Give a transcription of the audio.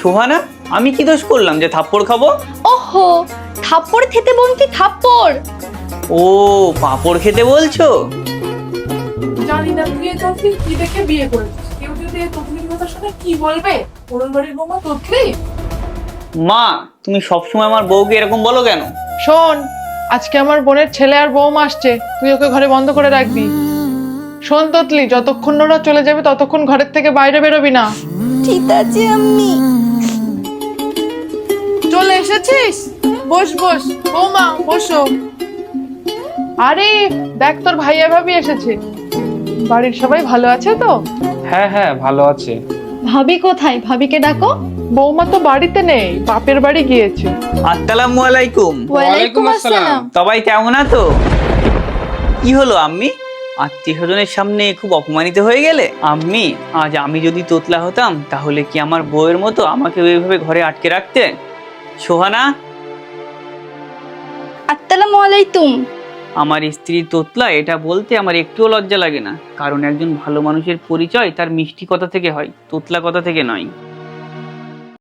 সোহানা আমি কি দোষ করলাম যে থাপ্পড় খাব? ওহো থাপ্পড় খেতে বলছি থাপ্পড়? ও পাঁপড় খেতে বলছো? জানি না তুই ততলি কি দেখে বিয়ে করেছিস? কেউ যদি ততলির কথা শুনে কি বলবে? অরুণ বাড়ির বৌমা ততলি মা তুমি সবসময় আমার বউকে এরকম বলো কেন? শোন আজকে আমার বোনের ছেলে আর বৌমা আসছে তুই ওকে ঘরে বন্ধ করে রাখবি। শোন ততলি যতক্ষণ না ওরা চলে যাবে ততক্ষণ ঘরের থেকে বাইরে বেরোবি না। ঠিক আছে আমি চলে এসেছিস? বস বস বৌমা বসো। আরে দেখ তোর ভাইয়া ভাবি এসেছে। বাড়ির সবাই ভালো আছে তো? হ্যাঁ হ্যাঁ ভালো আছে। ভাবি কোথায়? ভাবিকে ডাকো। বৌমা তো বাড়িতে নেই বাপের বাড়ি গিয়েছে। আসসালামু আলাইকুম। ওয়ালাইকুম আসসালাম। সবাই কেমন আছো? কি হলো আম্মি? আত্মীয় স্বজনের সামনে খুব অপমানিত হয়ে গেলে? আম্মি আজ আমি যদি তোতলা হতাম তাহলে কি আমার বউয়ের মতো আমাকে ওইভাবে ঘরে আটকে রাখতে সোহানা? আসসালামু আলাইকুম আমার স্ত্রী তোতলা এটা বলতে আমার একটুও লজ্জা লাগে না। কারণ একজন ভালো মানুষের পরিচয় তার মিষ্টি কথা থেকে হয় তোতলা কথা থেকে নয়।